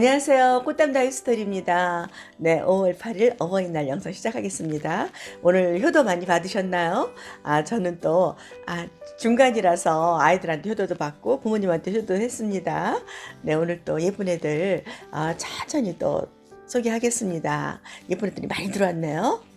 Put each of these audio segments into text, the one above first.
안녕하세요. 꽃담 다이스토리입니다. 네, 5월 8일 어버이날 영상 시작하겠습니다. 오늘 효도 많이 받으셨나요? 아, 저는 또, 아, 중간이라서 아이들한테 효도도 받고 부모님한테 효도 했습니다. 네, 오늘 또 예쁜 애들, 아, 천천히 또 소개하겠습니다. 예쁜 애들이 많이 들어왔네요.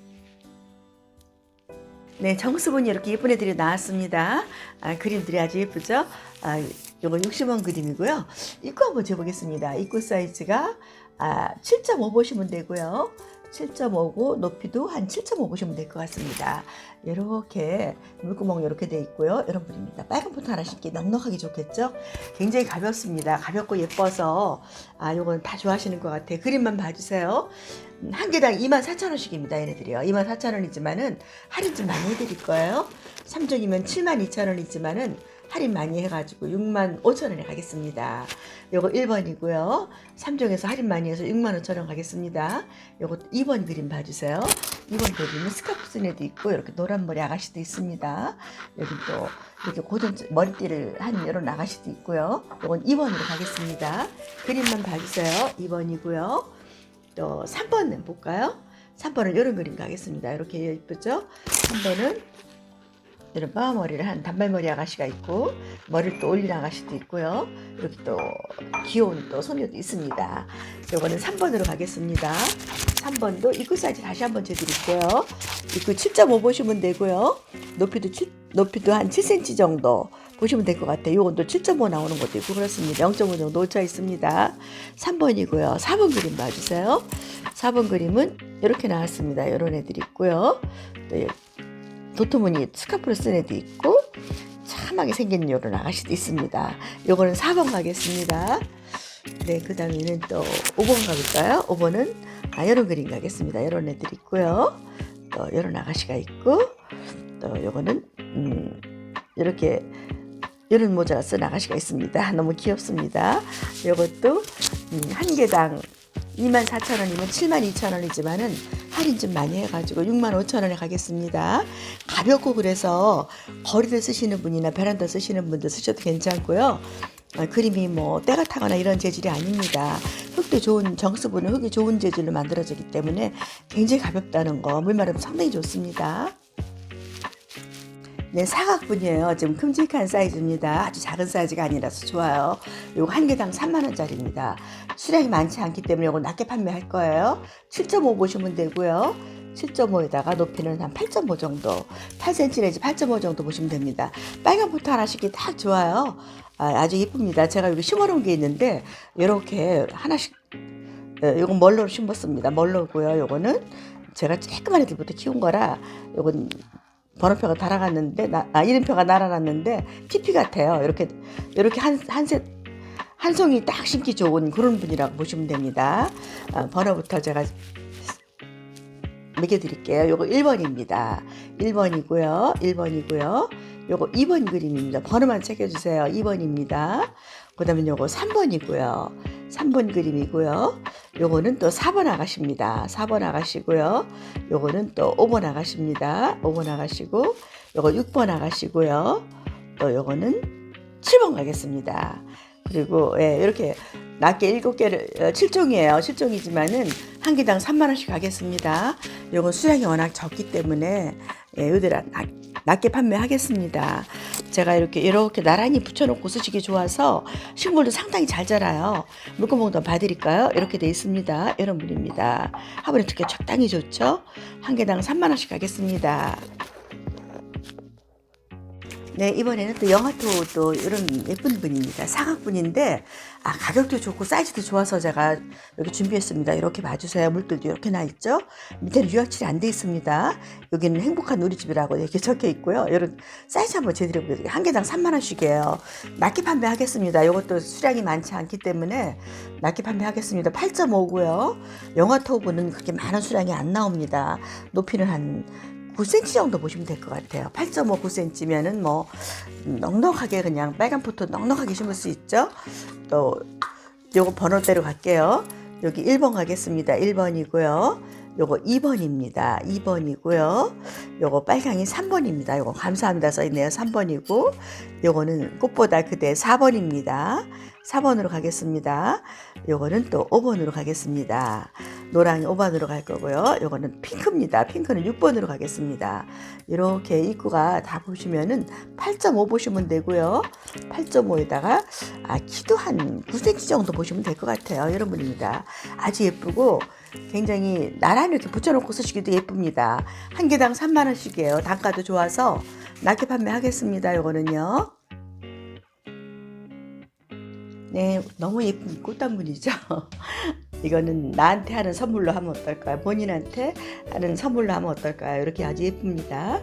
네, 정수분이 이렇게 예쁜 애들이 나왔습니다. 아, 그림들이 아주 예쁘죠? 아, 요거 60원 그림이고요. 입구 한번 재보겠습니다. 입구 사이즈가 아, 7.5 보시면 되고요. 7.5고 높이도 한 7.5 보시면 될 것 같습니다. 이렇게 물구멍 이렇게 돼 있고요. 이런 분입니다. 빨간 포트 하나 신기 넉넉하게 좋겠죠? 굉장히 가볍습니다. 가볍고 예뻐서 아 요건 다 좋아하시는 것 같아요. 그림만 봐주세요. 음, 한 개당 24,000원씩입니다. 얘네들이요. 24,000원이지만은 할인 좀 많이 해드릴 거예요. 3종이면 72,000원이지만은 할인 많이 해가지고 6만 5천 원에 가겠습니다. 요거 1번이고요. 3종에서 할인 많이 해서 6만 5천 원 가겠습니다. 요거 2번 그림 봐주세요. 2번 그림은 스카프 쓴 애도 있고 이렇게 노란 머리 아가씨도 있습니다. 여기 또 이렇게 고정 머리띠를 한 이런 아가씨도 있고요. 요건 2번으로 가겠습니다. 그림만 봐주세요. 2번이고요. 또 3번 볼까요? 3번은 이런 그림 가겠습니다. 이렇게 예쁘죠? 3번은 이런 빠머리를 한 단발머리 아가씨가 있고 머리를 또 올린 아가씨도 있고요. 이렇게 또 귀여운 또 소녀도 있습니다. 이거는 3번으로 가겠습니다. 3번도 입구 사이즈 다시 한번 재드릴게요. 입구 7.5 보시면 되고요. 높이도 7, 높이도 한 7cm 정도 보시면 될 것 같아요. 이건 또 7.5 나오는 것도 있고 그렇습니다. 0.5 정도 놓쳐 있습니다. 3번이고요. 4번 그림 봐주세요. 4번 그림은 이렇게 나왔습니다. 이런 애들이 있고요. 또 도토무늬 스카프를 쓴 애도 있고 참하게 생긴 요런 아가씨도 있습니다. 요거는 4번 가겠습니다. 네, 그 다음에는 또 5번 가볼까요? 5번은 아, 이런 그림 가겠습니다. 이런 애들 있고요. 또 이런 아가씨가 있고 또 요거는 음, 이렇게 이런 모자 쓴 아가씨가 있습니다. 너무 귀엽습니다. 요것도 음, 한 개당 24,000원이면 72,000원이지만은 할인 좀 많이 해가지고 65,000원에 가겠습니다. 가볍고 그래서 거리를 쓰시는 분이나 베란다 쓰시는 분들 쓰셔도 괜찮고요. 아, 그림이 뭐 때가 타거나 이런 재질이 아닙니다. 흙도 좋은 정수분은 흙이 좋은 재질로 만들어지기 때문에 굉장히 가볍다는 거 물마름 상당히 좋습니다. 네, 사각분이에요. 좀 큼직한 사이즈입니다. 아주 작은 사이즈가 아니라서 좋아요. 요거 한 개당 3만원짜리입니다. 수량이 많지 않기 때문에 요거 낮게 판매할 거예요. 7.5 보시면 되고요. 7.5에다가 높이는 한 8.5 정도, 8cm 내지 8.5 정도 보시면 됩니다. 빨간 포트 하나 씩이 딱 좋아요. 아, 주 이쁩니다. 제가 여기 심어놓은 게 있는데, 이렇게 하나씩, 예, 요건 멀로로 심었습니다. 멀로고요. 요거는 제가 쬐끄만 애들부터 키운 거라, 요건 번호표가 달아갔는데 나, 아, 이름표가 날아갔는데 TP 같아요. 이렇게 이렇게 한한셋 한 송이 딱 심기 좋은 그런 분이라고 보시면 됩니다. 아, 번호부터 제가 매겨드릴게요. 요거 1번입니다. 1번이고요. 1번이고요. 요거 2번 그림입니다. 번호만 챙겨주세요. 2번입니다. 그 다음에 요거 3번이고요. 3번 그림이고요. 요거는 또 4번 아가씨입니다. 4번 아가씨고요. 요거는 또 5번 아가씨입니다. 5번 아가씨고 요거 6번 아가씨고요. 또 요거는 7번 가겠습니다. 그리고 예, 이렇게 낮게 7개를 7종이에요. 7종이지만은 한 개당 3만 원씩 가겠습니다. 요건 수량이 워낙 적기 때문에 예, 요들 낮게 판매하겠습니다. 제가 이렇게 이렇게 나란히 붙여놓고 쓰시기 좋아서 식물도 상당히 잘 자라요. 물구멍도 봐드릴까요? 이렇게 돼 있습니다. 이런 물입니다. 화분에 두께 적당히 좋죠? 한 개당 3만 원씩 가겠습니다. 네, 이번에는 또 영화토 또 이런 예쁜 분입니다. 사각분인데, 아, 가격도 좋고 사이즈도 좋아서 제가 여기 준비했습니다. 이렇게 봐주세요. 물들도 이렇게 나 있죠? 밑에는 유화칠이 안 돼 있습니다. 여기는 행복한 누리집이라고 이렇게 적혀 있고요. 이런 사이즈 한번 제대로. 한 개당 3만원씩이에요. 낮게 판매하겠습니다. 이것도 수량이 많지 않기 때문에 낮게 판매하겠습니다. 8.5고요. 영화토분은 그렇게 많은 수량이 안 나옵니다. 높이는 한 9cm 정도 보시면 될 것 같아요. 8.5, 9cm면은 뭐 넉넉하게 그냥 빨간 포토 넉넉하게 심을 수 있죠. 또 요거 번호대로 갈게요. 여기 1번 가겠습니다. 1번이고요. 요거 2번입니다. 2번이고요. 요거 빨강이 3번입니다. 요거 감사합니다 써 있네요. 3번이고 요거는 꽃보다 그대 4번입니다. 4번으로 가겠습니다. 요거는 또 5번으로 가겠습니다. 노랑이 5번으로 갈 거고요. 요거는 핑크입니다. 핑크는 6번으로 가겠습니다. 이렇게 입구가 다 보시면은 8.5 보시면 되고요. 8.5에다가 아, 키도 한 9cm 정도 보시면 될 것 같아요. 여러분입니다. 아주 예쁘고 굉장히 나란히 이렇게 붙여놓고 쓰시기도 예쁩니다. 한 개당 3만 원씩이에요. 단가도 좋아서 낮게 판매하겠습니다. 요거는요. 네, 너무 예쁜 꽃단문이죠. 이거는 나한테 하는 선물로 하면 어떨까요? 본인한테 하는 선물로 하면 어떨까요? 이렇게 아주 예쁩니다.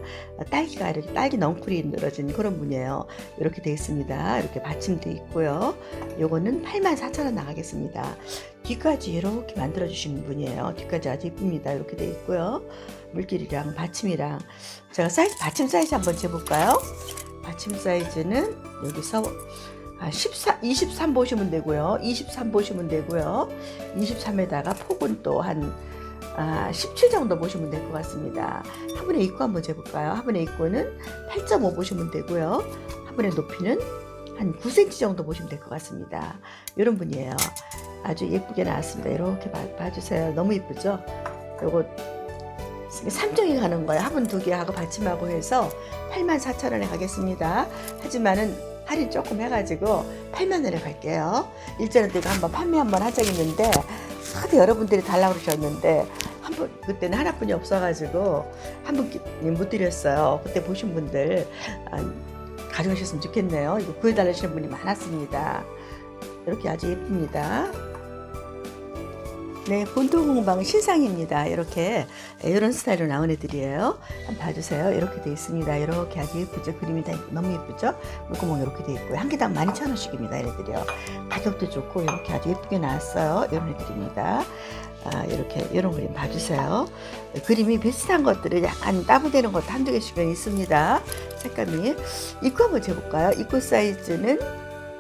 딸기가 이렇게 딸기 넝쿨이 늘어진 그런 분이에요. 이렇게 되어 있습니다. 이렇게 받침도 있고요. 요거는 84,000원 나가겠습니다. 뒤까지 이렇게 만들어 주신 분이에요. 뒤까지 아주 예쁩니다. 이렇게 되어 있고요. 물길이랑 받침이랑 제가 사이즈 받침 사이즈 한번 재볼까요? 받침 사이즈는 여기서 아, 14, 23 보시면 되고요. 23 보시면 되고요. 23에다가 폭은 또한 아, 17 정도 보시면 될 것 같습니다. 화분의 입구 한번 재볼까요? 화분의 입구는 8.5 보시면 되고요. 화분의 높이는 한 9cm 정도 보시면 될 것 같습니다. 이런 분이에요. 아주 예쁘게 나왔습니다. 이렇게 봐, 봐주세요. 너무 예쁘죠? 요거 3종이 가는 거예요. 화분 두 개하고 받침하고 해서 84,000원에 가겠습니다. 하지만은 할인 조금 해가지고 8만 원에 갈게요. 일전에 내가 한번 판매 한번 하자 했는데 하도 여러분들이 달라고 그러셨는데 한 번 그때는 하나뿐이 없어가지고 한분못 드렸어요. 그때 보신 분들 아, 가져오셨으면 좋겠네요. 이거 구해달라시는 분이 많았습니다. 이렇게 아주 예쁩니다. 네, 본토공방 신상입니다. 이렇게 이런 스타일로 나온 애들이에요. 한번 봐주세요. 이렇게 돼 있습니다. 이렇게 아주 예쁘죠? 그림이 다 너무 예쁘죠? 물구멍 이렇게 돼 있고요. 한 개당 12,000원씩입니다. 얘네들이요. 가격도 좋고 이렇게 아주 예쁘게 나왔어요. 이런 애들입니다. 아, 이렇게 이런 그림 봐주세요. 그림이 비슷한 것들을 약간 따부되는 것도 한두 개씩은 있습니다. 색감이. 입구 한번 재볼까요? 입구 사이즈는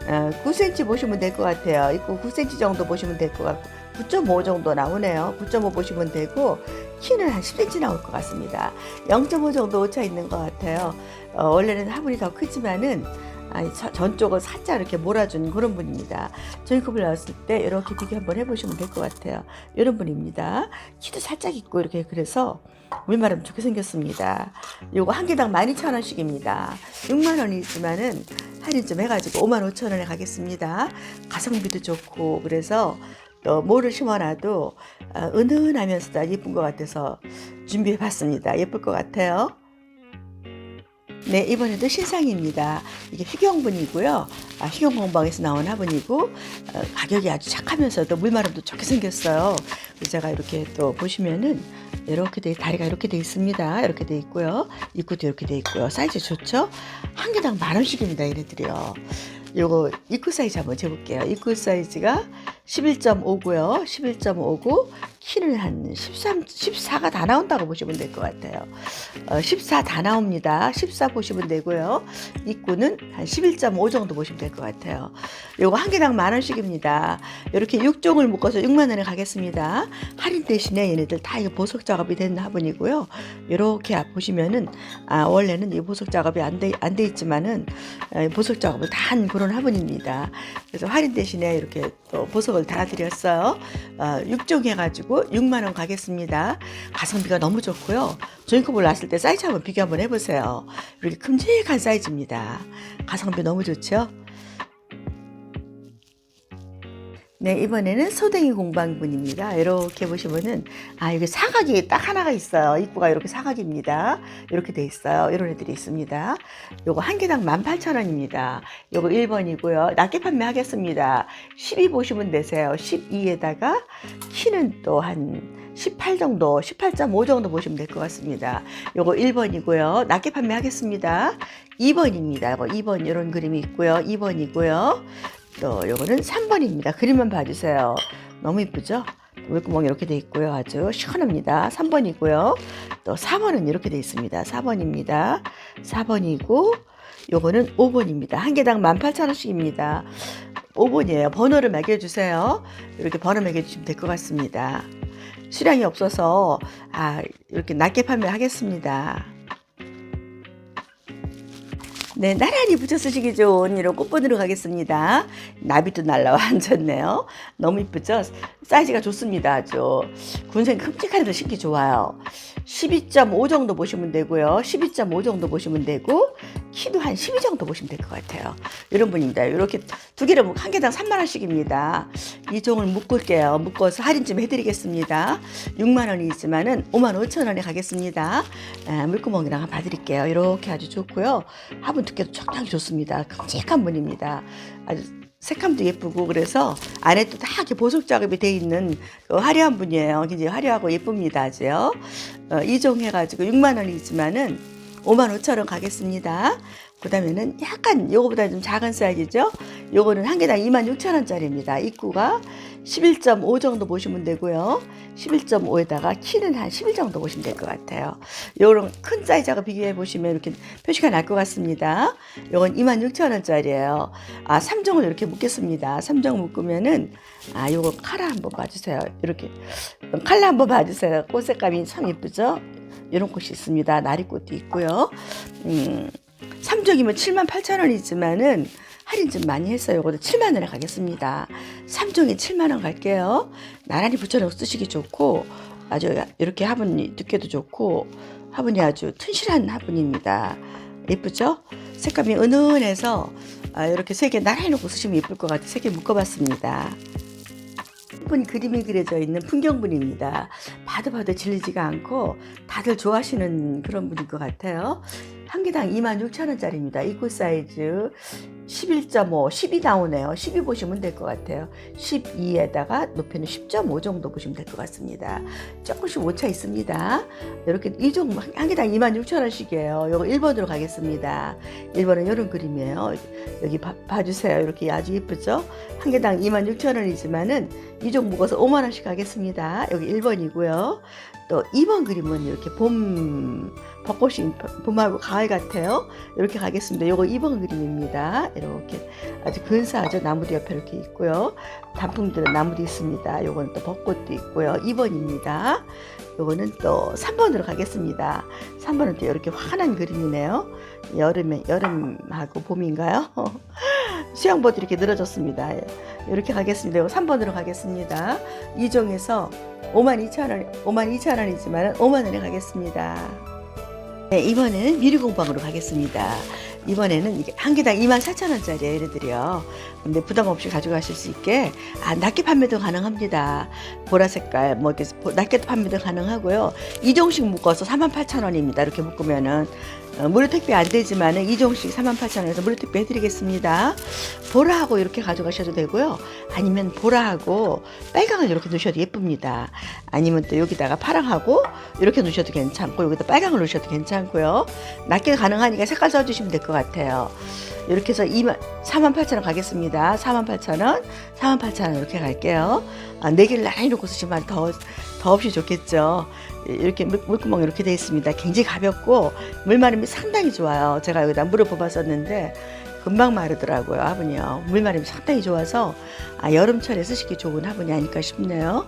어, 9cm 보시면 될 것 같아요. 입구 9cm 정도 보시면 될 것 같고 9.5 정도 나오네요. 9.5 보시면 되고 키는 한 10cm 나올 것 같습니다. 0.5 정도 오차 있는 것 같아요. 어, 원래는 화분이 더 크지만은 아니, 저- 전쪽을 살짝 이렇게 몰아준 그런 분입니다. 저희컵을 나왔을 때 이렇게 비교 한번 해보시면 될 것 같아요. 이런 분입니다. 키도 살짝 있고 이렇게 그래서 물마름 좋게 생겼습니다. 요거 한 개당 12,000원씩입니다. 6만 원이 있지만은 할인 좀 해가지고 5만 5천 원에 가겠습니다. 가성비도 좋고 그래서 또 뭐를 심어놔도 어, 은은하면서도 예쁜 것 같아서 준비해 봤습니다. 예쁠 것 같아요. 네, 이번에도 신상입니다. 이게 희경분이고요. 아, 희경공방에서 나온 화분이고, 어, 가격이 아주 착하면서도 물마름도 좋게 생겼어요. 제가 이렇게 또 보시면은, 이렇게 돼, 다리가 이렇게 돼 있습니다. 이렇게 돼 있고요. 입구도 이렇게 돼 있고요. 사이즈 좋죠? 한 개당 만 원씩입니다. 얘네들이요. 요거 입구 사이즈 한번 재볼게요. 입구 사이즈가 11.5고요. 11.5고 키는 한 13, 14가 다 나온다고 보시면 될 것 같아요. 어, 14 다 나옵니다. 14 보시면 되고요. 입구는 한 11.5 정도 보시면 될 것 같아요. 요거 한 개당 만 원씩입니다. 이렇게 6종을 묶어서 6만 원에 가겠습니다. 할인 대신에 얘네들 다 이거 보석 작업이 된 화분이고요. 이렇게 보시면은 아, 원래는 이 보석 작업이 안돼안돼 있지만은 에, 보석 작업을 다한 그런 화분입니다. 그래서 할인 대신에 이렇게 또 보석을 달아드렸어요. 어, 6종 해가지고 6만 원 가겠습니다. 가성비가 너무 좋고요. 저희컵을 놨을 때 사이즈 한번 비교 한번 해보세요. 이렇게 큼직한 사이즈입니다. 가성비 너무 좋죠? 네, 이번에는 소댕이 공방분입니다. 이렇게 보시면은, 아, 여기 사각이 딱 하나가 있어요. 입구가 이렇게 사각입니다. 이렇게 돼 있어요. 이런 애들이 있습니다. 요거 한 개당 18,000원입니다. 요거 1번이고요. 낮게 판매하겠습니다. 12 보시면 되세요. 12에다가 키는 또 한 18 정도, 18.5 정도 보시면 될 것 같습니다. 요거 1번이고요. 낮게 판매하겠습니다. 2번입니다. 요거 2번 이런 그림이 있고요. 2번이고요. 또 요거는 3번입니다. 그림만 봐주세요. 너무 이쁘죠? 물구멍이 이렇게 돼 있고요. 아주 시원합니다. 3번이고요. 또 4번은 이렇게 돼 있습니다. 4번입니다. 4번이고 요거는 5번입니다. 한 개당 18,000원씩입니다. 5번이에요. 번호를 매겨주세요. 이렇게 번호 매겨주시면 될 것 같습니다. 수량이 없어서 아, 이렇게 낮게 판매하겠습니다. 네, 나란히 붙여 쓰시기 좋은 이런 꽃분으로 가겠습니다. 나비도 날라와 앉았네요. 너무 이쁘죠? 사이즈가 좋습니다. 아주. 군생 큼직한 애들 신기 좋아요. 12.5 정도 보시면 되고요. 12.5 정도 보시면 되고, 키도 한 12 정도 보시면 될 것 같아요. 이런 분입니다. 이렇게 두 개를 묶- 한 개당 3만 원씩입니다. 이 종을 묶을게요. 묶어서 할인 좀 해드리겠습니다. 6만 원이지만은 5만 5천 원에 가겠습니다. 아, 물구멍이랑 한번 봐드릴게요. 이렇게 아주 좋고요. 화분 두께도 적당히 좋습니다. 큼직한 분입니다. 아주 색감도 예쁘고 그래서 안에 또 다 이렇게 보석 작업이 돼 있는 그 화려한 분이에요. 굉장히 화려하고 예쁩니다. 아주요. 어, 이종 해가지고 6만 원이지만은 5만 5천 원 가겠습니다. 그 다음에는 약간 요거보다 좀 작은 사이즈죠. 요거는 한 개당 2만 6천 원짜리입니다. 입구가 11.5 정도 보시면 되고요. 11.5에다가 키는 한 11 정도 보시면 될 것 같아요. 요런 큰 사이즈하고 비교해 보시면 이렇게 표시가 날 것 같습니다. 요건 2만 6천 원짜리예요. 아, 3종을 이렇게 묶겠습니다. 3종 묶으면은 아, 요거 칼라 한번 봐주세요. 이렇게 칼라 한번 봐주세요. 꽃 색감이 참 예쁘죠? 이런 꽃이 있습니다. 나리꽃도 있고요. 음, 3종이면 7만 8천 원이지만은 할인 좀 많이 했어요. 이것도 7만 원에 가겠습니다. 3종에 7만 원 갈게요. 나란히 붙여놓고 쓰시기 좋고 아주 이렇게 화분이 두께도 좋고 화분이 아주 튼실한 화분입니다. 예쁘죠? 색감이 은은해서 아, 이렇게 세 개 나란히 놓고 쓰시면 예쁠 것 같아요. 세 개 묶어봤습니다. 예쁜 그림이 그려져 있는 풍경분입니다. 봐도 봐도 질리지가 않고 다들 좋아하시는 그런 분일 것 같아요. 한 개당 26,000원짜리입니다. 이꽃 사이즈 11.5, 12 나오네요. 12 보시면 될 것 같아요. 12에다가 높이는 10.5 정도 보시면 될 것 같습니다. 조금씩 오차 있습니다. 이렇게 이 종 한 개당 26,000원씩이에요. 이거 1번으로 가겠습니다. 1번은 이런 그림이에요. 여기 봐, 봐주세요. 이렇게 아주 예쁘죠? 한 개당 26,000원이지만은 이 종 묶어서 5만 원씩 가겠습니다. 여기 1번이고요. 또 2번 그림은 이렇게 봄 벚꽃이 봄하고 가을 같아요. 이렇게 가겠습니다. 요거 2번 그림입니다. 이렇게 아주 근사하죠. 나무도 옆에 이렇게 있고요. 단풍들은 나무도 있습니다. 요거는 또 벚꽃도 있고요. 2번입니다. 요거는 또 3번으로 가겠습니다. 3번은 또 이렇게 환한 그림이네요. 여름에 여름하고 봄인가요? 수영보도 이렇게 늘어졌습니다. 이렇게 가겠습니다. 요거 3번으로 가겠습니다. 이종에서 5만 2천 원, 5만 2천 원이지만 5만 원에 가겠습니다. 네, 이번에는 미리공방으로 가겠습니다. 이번에는 이게 한 개당 2만 4천 원짜리예요, 얘네들이요. 근데 부담 없이 가져가실 수 있게 아, 낮게 판매도 가능합니다. 보라 색깔 뭐 이렇게 보- 낮게 판매도 가능하고요. 이종씩 묶어서 4만 8천 원입니다. 이렇게 묶으면은 어, 무료 택배 안 되지만은 이종씩 4만 8천 원에서 무료 택배 해드리겠습니다. 보라하고 이렇게 가져가셔도 되고요. 아니면 보라하고 빨강을 이렇게 넣으셔도 예쁩니다. 아니면 또 여기다가 파랑하고 이렇게 넣으셔도 괜찮고 여기다 빨강을 넣으셔도 괜찮고요. 낮게 가능하니까 색깔 써주시면 될 것 같아요. 이렇게 해서 2만, 4만 8천 원 가겠습니다. 4만 8천 원, 4만 8천 원 이렇게 갈게요. 아, 네 개를 나란히 놓고 쓰시면 더, 더 없이 좋겠죠. 이렇게 물, 물구멍 이렇게 되어 있습니다. 굉장히 가볍고 물 마름이 상당히 좋아요. 제가 여기다 물을 뽑았었는데 금방 마르더라고요. 화분이요. 물 마름이 상당히 좋아서 아, 여름철에 쓰시기 좋은 화분이 아닐까 싶네요.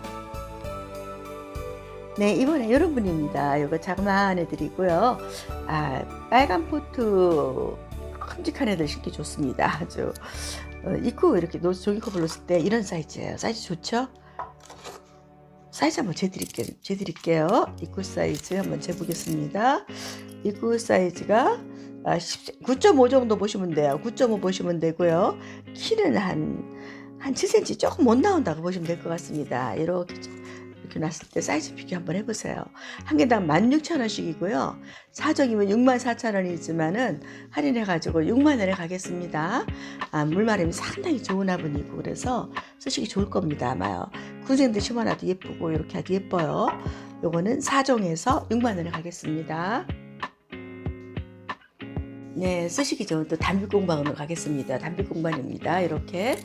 네, 이번에 여러분입니다. 이거 자그마한 애들이고요. 아, 빨간 포트 큼직한 애들 신기 좋습니다. 아주 어, 입고 이렇게 노- 종이컵을 넣었을 때 이런 사이즈예요. 사이즈 좋죠? 사이즈 한번 재드릴게요. 재드릴게요. 입구 사이즈 한번 재보겠습니다. 입구 사이즈가 아, 9.5 정도 보시면 돼요. 9.5 보시면 되고요. 키는 한, 한 7cm 조금 못 나온다고 보시면 될 것 같습니다. 이렇게, 이렇게 놨을 때 사이즈 비교 한번 해보세요. 한 개당 16,000원씩이고요. 사정이면 64,000원이지만은 할인해가지고 6만원에 가겠습니다. 아, 물마름이 상당히 좋은 화분이고 그래서 쓰시기 좋을 겁니다. 아마요. 군생도 심어놔도 예쁘고 이렇게 아주 예뻐요. 요거는 4종에서 6만원에 가겠습니다. 네, 쓰시기 좋은 또 단빛공방으로 가겠습니다. 단빛공방입니다. 이렇게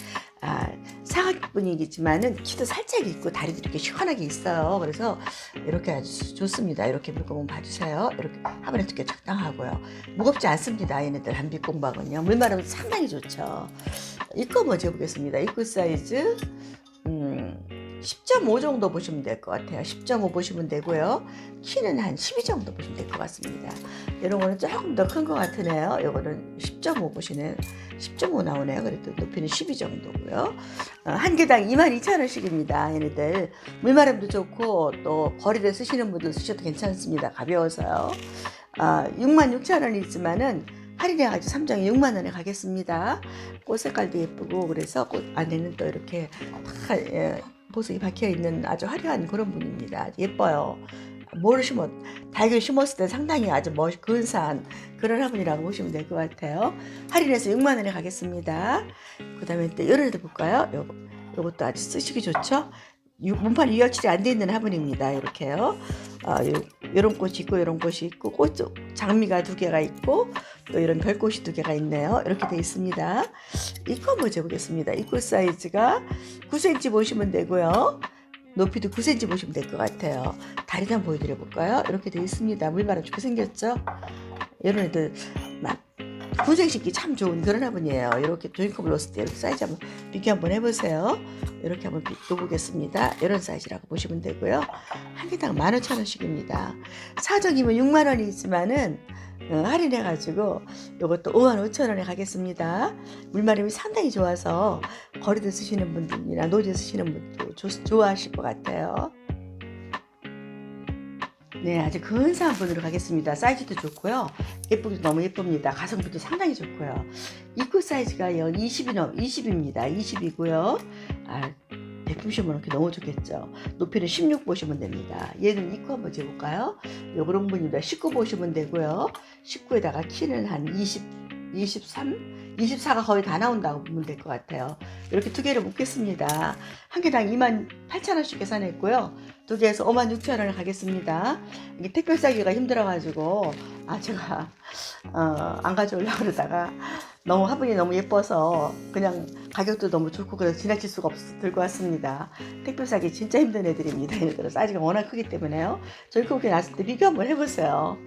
아, 사각분이겠지만은 키도 살짝 있고 다리도 이렇게 시원하게 있어요. 그래서 이렇게 아주 좋습니다. 이렇게 물구멍 봐주세요. 이렇게 화분에 두께 적당하고요. 무겁지 않습니다. 얘네들 단빛공방은요. 물마름 상당히 좋죠. 입구 먼저 보겠습니다. 입구 사이즈 음, 10.5 정도 보시면 될 것 같아요. 10.5 보시면 되고요. 키는 한 12 정도 보시면 될 것 같습니다. 이런 거는 조금 더 큰 것 같으네요. 요거는 10.5 보시네요. 10.5 나오네요. 그래도 높이는 12 정도고요. 어, 한 개당 22,000원씩입니다. 얘네들 물마름도 좋고 또 거리를 쓰시는 분들 쓰셔도 괜찮습니다. 가벼워서요. 아, 66,000원이 있지만은 할인해가지고 3장에 6만 원에 가겠습니다. 꽃 색깔도 예쁘고 그래서 꽃 안에는 또 이렇게 다 예, 보석이 박혀 있는 아주 화려한 그런 분입니다. 예뻐요. 뭐를 심었, 달걀 심었을 때 상당히 아주 멋, 근사한 그런 화분이라고 보시면 될 것 같아요. 할인해서 6만원에 가겠습니다. 그 다음에 또 애도 볼까요? 요거, 요것도 아주 쓰시기 좋죠? 유- 문판 유열칠이 안돼 있는 화분입니다. 이렇게요. 아, 요, 요런 꽃이 있고 요런 꽃이 있고 꽃 장미가 두 개가 있고 또 이런 별꽃이 두 개가 있네요. 이렇게 돼 있습니다. 이거 한번 재보겠습니다. 이 꽃 사이즈가 9cm 보시면 되고요. 높이도 9cm 보시면 될 것 같아요. 다리도 한번 보여드려 볼까요? 이렇게 돼 있습니다. 물마름 좋게 생겼죠? 이런 애들 막 신기 참 좋은 그런 화분이에요. 이렇게 조인컵을 넣었을 때 이렇게 사이즈 한번 비교 한번 해보세요. 이렇게 한번 비- 놓보겠습니다. 이런 사이즈라고 보시면 되고요. 한 개당 15,000원씩입니다. 사정이면 6만 원이 있지만은 어, 할인해가지고 이것도 5만 5천 원에 가겠습니다. 물마름이 상당히 좋아서 거리도 쓰시는 분들이나 노지 쓰시는 분도 조- 좋아하실 것 같아요. 네, 아주 근사한 분으로 가겠습니다. 사이즈도 좋고요. 예쁘기도 너무 예쁩니다. 가성비도 상당히 좋고요. 입구 사이즈가 연 20이 넘, 20입니다. 20이고요. 아, 백품시면 이렇게 너무 좋겠죠. 높이는 16 보시면 됩니다. 얘는 입구 한번 재볼까요? 요런 분입니다. 19 보시면 되고요. 19에다가 키는 한 20, 23, 24가 거의 다 나온다고 보면 될 것 같아요. 이렇게 두 개를 묶겠습니다. 한 개당 2만 8천 원씩 계산했고요. 두 개에서 5만 6천 원을 가겠습니다. 이게 택배 싸기가 힘들어가지고 아 제가 어, 안 가져오려고 그러다가 너무 화분이 너무 예뻐서 그냥 가격도 너무 좋고 그래서 지나칠 수가 없어서 들고 왔습니다. 택배 싸기 진짜 힘든 애들입니다. 얘네들은 사이즈가 워낙 크기 때문에요. 저희 거기 났을 때 비교 한번 해보세요.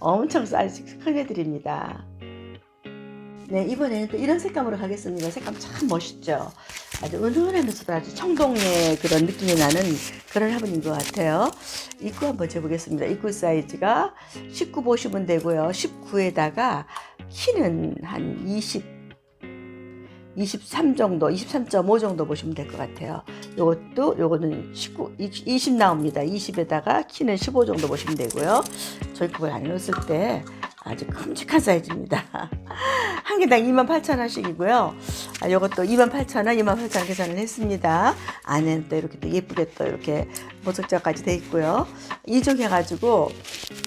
엄청 사이즈 큰 애들입니다. 네, 이번에는 또 이런 색감으로 가겠습니다. 색감 참 멋있죠? 아주 은은하면서도 아주 청동의 그런 느낌이 나는 그런 화분인 것 같아요. 입구 한번 재보겠습니다. 입구 사이즈가 19 보시면 되고요. 19에다가 키는 한 20, 23 정도, 23.5 정도 보시면 될 것 같아요. 요것도, 요거는 19, 20 나옵니다. 20에다가 키는 15 정도 보시면 되고요. 저희 컵을 안 넣었을 때 아주 큼직한 사이즈입니다. 한 개당 28,000원씩이고요. 아, 이것도 28,000원, 28,000원 계산을 했습니다. 안에는 또 이렇게 또 예쁘게 또 이렇게 보석자까지 돼 있고요. 이쪽 해가지고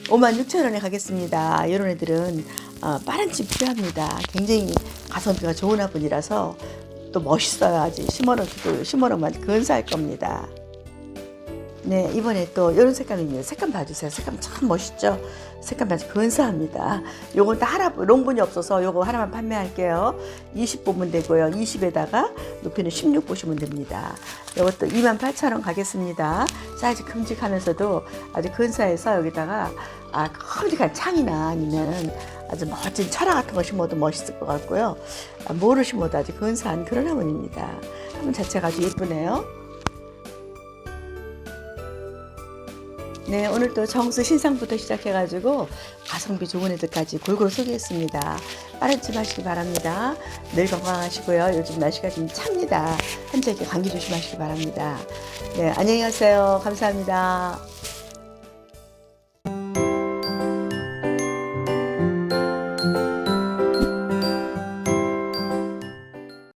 56,000원에 가겠습니다. 이런 애들은 어, 빠른 집 필요합니다. 굉장히 가성비가 좋은 화분이라서 또 멋있어요. 아직 심어놓기도 심어놓으면 근사할 겁니다. 네, 이번에 또 이런 색감입니다. 색감 봐주세요. 색감 참 멋있죠? 색감 아주 근사합니다. 요건 다 하나, 롱분이 없어서 요거 하나만 판매할게요. 20 보면 되고요. 20에다가 높이는 16 보시면 됩니다. 요것도 28,000원 가겠습니다. 사이즈 큼직하면서도 아주 근사해서 여기다가 아, 큼직한 창이나 아니면 아주 멋진 철화 같은 거 심어도 멋있을 것 같고요. 아, 뭐를 심어도 아주 근사한 그런 화분입니다. 화분 자체가 아주 예쁘네요. 네, 오늘 또 정수 신상부터 시작해가지고 가성비 좋은 애들까지 골고루 소개했습니다. 빠른 집 하시기 바랍니다. 늘 건강하시고요. 요즘 날씨가 좀 찹니다. 한적에 감기 조심하시기 바랍니다. 네, 안녕히 가세요. 감사합니다.